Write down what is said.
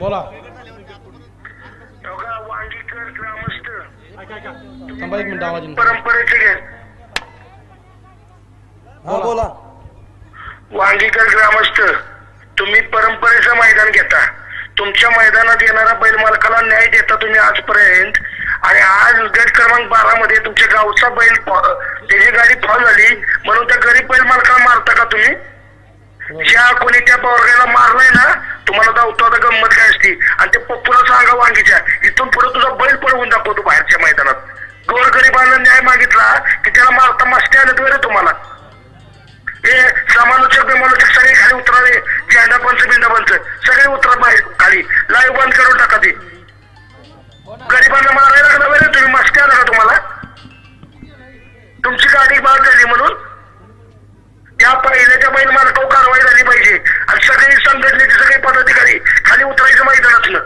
बोला. थांबा एक मिनिट आवाज. परंपरेचे हा बोला. वांगीकर ग्रामस्थ तुम्ही परंपरेचं मैदान घेता. तुमच्या मैदानात येणारा बैल मालकाला न्याय देता तुम्ही आजपर्यंत. आणि आज गट क्रमांक बारा मध्ये तुमच्या गावचा बैल त्याची गाडी फॉल झाली. म्हणून त्या गरीब बैल मालकाला मारता का तुम्ही? ज्या कोणी त्या पोरग्याला मारलंय ना वांगी आणि ते पप्पूला सांगा वांगीच्या इथून पुढे तुझा बैल पळवून दाखवतो बाहेरच्या मैदानात. गोरगरिबांना न्याय मागितला की त्याला मारता मस्ती आणत रे तुम्हाला. हे समालोचक बिमालोचक सगळे खाली उतरावे झेंडा पंच बिंडा पंच सगळे उतरा बाहेर खाली. लाईव्ह बंद करून टाका ते. गरिबांना मारायला लागला बरे. तुम्ही मस्ती आला का तुम्हाला? तुमची गाडी बाद झाली म्हणून. त्या पहिल्याच्या बैल मालकावर कारवाई झाली पाहिजे. आणि सगळे संघटनेचे सगळे पदाधिकारी खाली उतरायचं मैदानातलं.